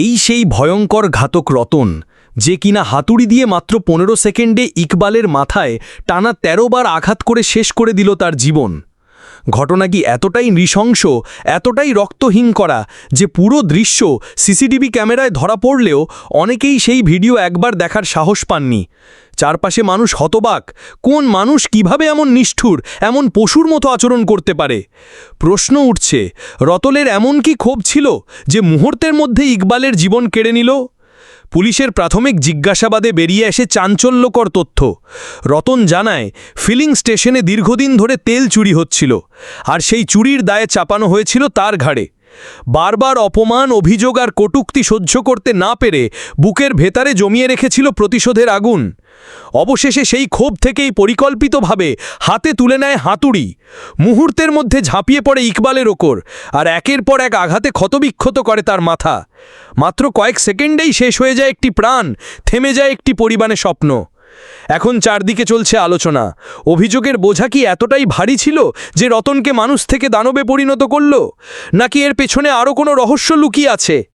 এই সেই ভয়ঙ্কর ঘাতক রতন, যে কিনা হাতুড়ি দিয়ে মাত্র পনেরো সেকেন্ডে ইকবালের মাথায় টানা ১৩ বার আঘাত করে শেষ করে দিল তার জীবন। ঘটনা কি এতটাই নৃশংস, এতটাই রক্তহীন করা যে পুরো দৃশ্য সিসিটিভি ক্যামেরায় ধরা পড়লেও অনেকেই সেই ভিডিও একবার দেখার সাহস পাননি। চারপাশে মানুষ হতবাক, কোন মানুষ কীভাবে এমন নিষ্ঠুর, এমন পশুর মতো আচরণ করতে পারে? প্রশ্ন উঠছে, রতলের এমন কি ক্ষোভ ছিল যে মুহূর্তের মধ্যে ইকবালের জীবন কেড়ে নিল? পুলিশের প্রাথমিক জিজ্ঞাসাবাদে বেরিয়ে এসে চাঞ্চল্যকর তথ্য। রতন জানায়, ফিলিং স্টেশনে দীর্ঘদিন ধরে তেল চুরি হচ্ছিল, আর সেই চুরির দায়ে চাপানো হয়েছিল তার ঘাড়ে। বারবার অপমান, অভিযোগ আর কটুক্তি সহ্য করতে না পেরে বুকের ভেতরে জমিয়ে রেখেছিল প্রতিশোধের আগুন। অবশেষে সেই ক্ষোভ থেকেই পরিকল্পিতভাবে হাতে তুলে নেয় হাতুড়ি। মুহূর্তের মধ্যে ঝাঁপিয়ে পড়ে ইকবালের ওপর আর একের পর এক আঘাতে ক্ষতবিক্ষত করে তার মাথা। মাত্র কয়েক সেকেন্ডেই শেষ হয়ে যায় একটি প্রাণ, থেমে যায় একটি পরিবারের স্বপ্ন। এখন চারদিকে চলছে আলোচনা। অভিযোগের বোঝা কি এতটাই ভারী ছিল যে রতনকে মানুষ থেকে দানবে পরিণত করল? নাকি এর পেছনে আরও কোনো রহস্য লুকিয়ে আছে?